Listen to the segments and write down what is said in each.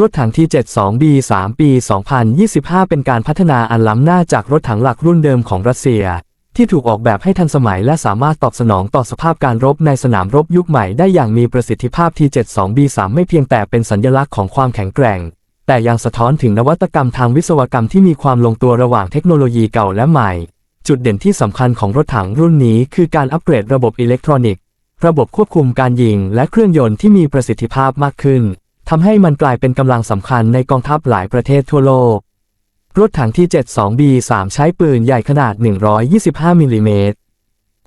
รถถังที่ 72B3 ปี 2025 เป็นการพัฒนาอันล้ำหน้าจากรถถังหลักรุ่นเดิมของรัสเซีย ที่ถูกออกแบบให้ทันสมัยและสามารถตอบสนองต่อสภาพการรบในสนามรบยุคใหม่ได้อย่างมีประสิทธิภาพที่ 72B3 ไม่เพียงแต่เป็นสัญลักษณ์ของความแข็งแกร่ง แต่ยังสะท้อนถึงนวัตกรรมทางวิศวกรรมที่มีความลงตัวระหว่างเทคโนโลยีเก่าและใหม่ จุดเด่นที่สำคัญของรถถังรุ่นนี้คือการอัปเกรดระบบอิเล็กทรอนิกส์ ระบบควบคุมการยิงและเครื่องยนต์ที่มีประสิทธิภาพมากขึ้น ทำให้มันกลายเป็นกำลังสำคัญในกองทัพหลายประเทศทั่วโลก รถถังที่ 72B3 ใช้ปืนใหญ่ขนาด 125 มิลลิเมตร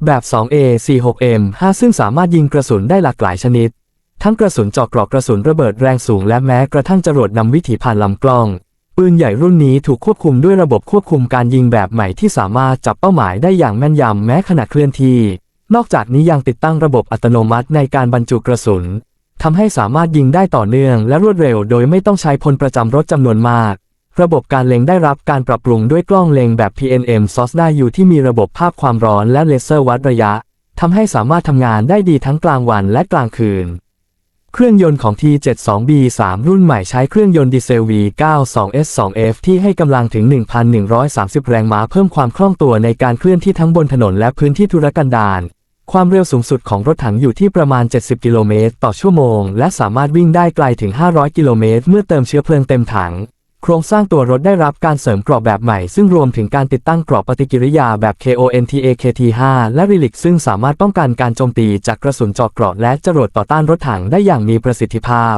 แบบ 2A46M5 ซึ่งสามารถยิงกระสุนได้หลากหลายชนิด ทั้งกระสุนเจาะกรอกกระสุนระเบิดแรงสูงและแม้กระทั่งจรวดนำวิถีผ่านลำกล้อง ปืนใหญ่รุ่นนี้ถูกควบคุมด้วยระบบควบคุมการยิงแบบใหม่ที่สามารถจับเป้าหมายได้อย่างแม่นยำแม้ขณะเคลื่อนที่ นอกจากนี้ยังติดตั้งระบบอัตโนมัติในการบรรจุกระสุน ทำให้สามารถยิงได้ต่อเนื่องและรวดเร็วโดยไม่ต้องใช้พลประจำรถจำนวนมาก ระบบการเล็งได้รับการปรับปรุงด้วยกล้องเล็งแบบ PNM SOS ได้อยู่ที่มีระบบภาพความร้อนและเลเซอร์วัดระยะทำให้สามารถทำงานได้ดีทั้งกลางวันและกลางคืน เครื่องยนต์ของ T72B3 รุ่นใหม่ใช้เครื่องยนต์ดีเซล V92S2F ที่ให้กำลังถึง 1,130 แรงม้าเพิ่มความคล่องตัวในการเคลื่อนที่ทั้งบนถนนและพื้นที่ธุรกันดาร ความเร็วสูงสุดของรถถังอยู่ที่ประมาณ 70 กิโลเมตรต่อชั่วโมง และสามารถวิ่งได้ไกลถึง 500 กิโลเมตร เมื่อเติมเชื้อเพลิงเต็มถัง โครงสร้างตัวรถได้รับการเสริมกรอบแบบใหม่ ซึ่งรวมถึงการติดตั้งกรอบปฏิกิริยาแบบ KONTAKT5 และ Relic ซึ่งสามารถป้องกันการโจมตีจากกระสุนเจาะเกราะและจรวดต่อต้านรถถังได้อย่างมีประสิทธิภาพ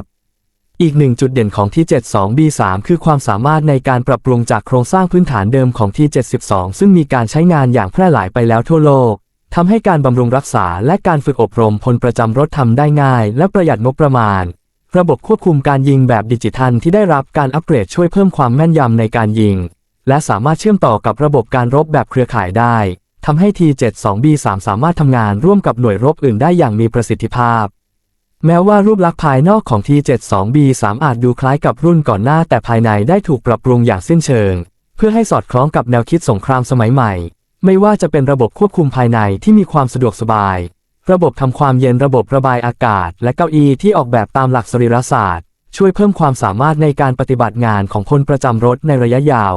อีกหนึ่งจุดเด่นของ T72B3 คือความสามารถในการปรับปรุงจากโครงสร้างพื้นฐานเดิมของ T72 ซึ่งมีการใช้งานอย่างแพร่หลายไปแล้วทั่วโลก ทำให้การบำรุงรักษาและการฝึกอบรมพลประจำรถทำได้ง่าย และประหยัดงบประมาณ ระบบควบคุมการยิงแบบดิจิทัลที่ได้รับการอัปเกรดช่วยเพิ่มความแม่นยำในการยิง และสามารถเชื่อมต่อกับระบบการรบแบบเครือข่ายได้ทำให้ T72B3 สามารถทำงานร่วมกับหน่วยรบอื่นได้อย่างมีประสิทธิภาพ แม้ว่ารูปลักษณ์ภายนอกของ T72B3 อาจดูคล้ายกับรุ่นก่อนหน้าแต่ภายในได้ถูกปรับปรุงอย่างสิ้นเชิง เพื่อให้สอดคล้องกับแนวคิดสงครามสมัยใหม่ ไม่ว่าจะเป็นระบบควบคุมภายในที่มีความสะดวกสบาย ระบบทำความเย็นระบบระบายอากาศ และเก้าอี้ที่ออกแบบตามหลักสรีรศาสตร์ ช่วยเพิ่มความสามารถในการปฏิบัติงานของพลประจำรถในระยะยาว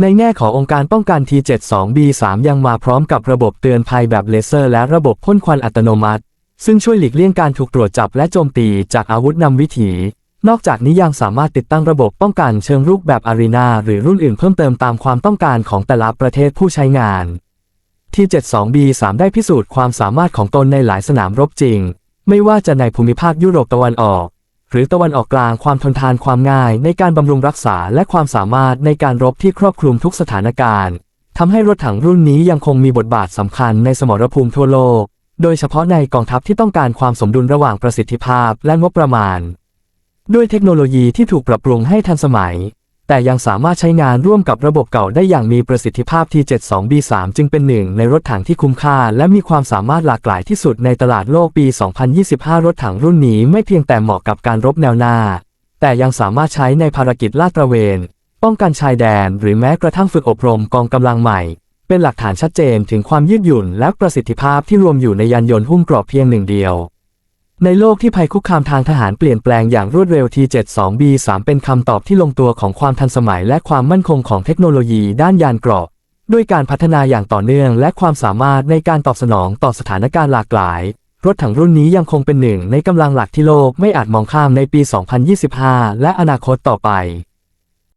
ในแง่ขององค์การป้องกัน T72B3 ยังมาพร้อมกับระบบเตือนภัยแบบเลเซอร์ และระบบพ่นควันอัตโนมัติ ซึ่งช่วยหลีกเลี่ยงการถูกตรวจจับและโจมตีจากอาวุธนำวิถี นอกจากนี้ยังสามารถติดตั้งระบบป้องกันเชิงรุกแบบอารีนาหรือรุ่นอื่นเพิ่มเติมตามความต้องการของแต่ละประเทศผู้ใช้งาน T72B3 ได้พิสูจน์ความสามารถของตนในหลายสนามรบจริง ไม่ว่าจะในภูมิภาคยุโรปตะวันออก หรือตะวันออกกลางความทนทานความง่าย ในการบำรุงรักษาและความสามารถในการรบที่ครอบคลุมทุกสถานการณ์ทำให้รถถังรุ่นนี้ยังคงมีบทบาทสำคัญในสมรภูมิทั่วโลก โดยเฉพาะในกองทัพที่ต้องการความสมดุลระหว่างประสิทธิภาพและงบประมาณ ด้วยเทคโนโลยีที่ถูกปรับปรุงให้ทันสมัย แต่ยังสามารถใช้งานร่วมกับระบบเก่าได้อย่างมีประสิทธิภาพที่ 72B3 จึงเป็นหนึ่งในรถถังที่คุ้มค่า และมีความสามารถหลากหลายที่สุดในตลาดโลกปี 2025 รถถังรุ่นนี้ไม่เพียงแต่เหมาะกับการรบแนวหน้า แต่ยังสามารถใช้ในภารกิจลาดตระเวน ป้องกันชายแดน หรือแม้กระทั่งฝึกอบรมกองกำลังใหม่เป็นหลักฐานชัดเจนถึงความยืดหยุ่นและประสิทธิภาพที่รวมอยู่ในยานยนต์หุ้มเกราะเพียงหนึ่งเดียว ในโลกที่ภัยคุกคามทางทหารเปลี่ยนแปลงอย่างรวดเร็ว T72B3 เป็นคำตอบที่ลงตัวของความทันสมัยและความมั่นคงของเทคโนโลยีด้านยานเกราะด้วยการพัฒนาอย่างต่อเนื่องและความสามารถในการตอบสนองต่อสถานการณ์หลากหลาย รถถังรุ่นนี้ยังคงเป็นหนึ่งในกำลังหลักที่โลกไม่อาจมองข้ามในปี 2025 และอนาคตต่อไป